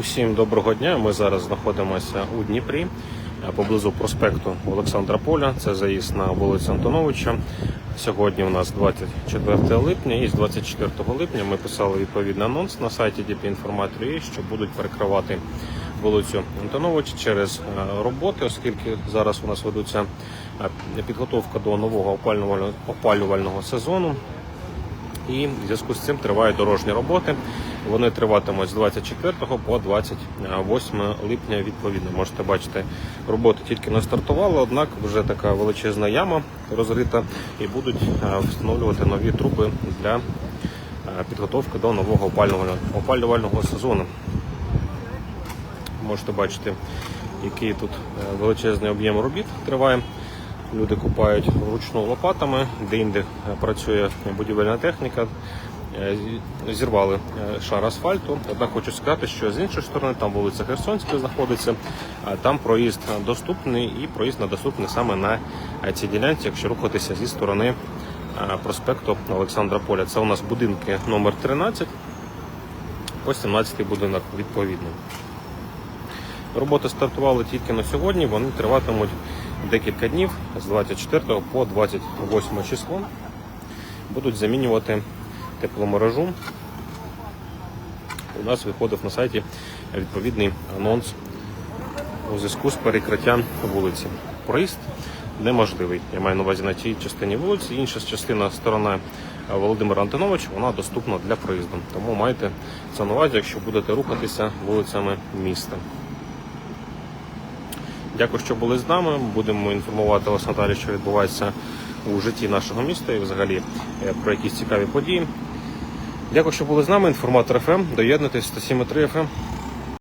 Усім доброго дня. Ми зараз знаходимося у Дніпрі е, поблизу проспекту Олександра Поля. Це заїзд на вулицю Антоновича. Сьогодні у нас 24 липня, і з 24 липня ми писали відповідний анонс на сайті DP Інформаторії, що будуть перекривати вулицю Антоновича через е, роботи, оскільки зараз у нас ведуться е, підготовка до нового опалювального сезону. І в зв'язку з цим тривають дорожні роботи. Вони триватимуть з 24 по 28 липня. Відповідно, можете бачити, роботи тільки не стартували, однак вже така величезна яма розрита і будуть е, встановлювати нові труби для е, підготовки до нового опалювального, опалювального сезону. Можете бачити, який тут е, величезний об'єм робіт триває. Люди купають вручну лопатами, де-інде працює будівельна техніка. Е, Зірвали е, шар асфальту. Однак хочу сказати, що з іншої сторони там вулиця Херсонська знаходиться. Там проїзд доступний і проїзд недоступний саме на е, цій ділянці, якщо рухатися зі сторони проспекту Олександра Поля. Це у нас будинки номер 13, по 17 будинок відповідно. Роботи стартували тільки на сьогодні, вони триватимуть декілька днів з 24 по 28 число. Будуть замінювати тепломережу. У нас виходив на сайті відповідний анонс у зв'язку з перекриттям вулиці. Проїзд неможливий. Я маю на увазі на тій частині вулиці. Інша частина сторона Володимира Антоновича вона доступна для проїзду. Тому майте це на увазі, якщо будете рухатися вулицями міста. Дякую, що були з нами. Будемо інформувати вас надалі, що відбувається у житті нашого міста і взагалі е, про якісь цікаві події. Дякую, що були з нами. Інформатор ФМ. Доєднуйтесь 107.3 FM.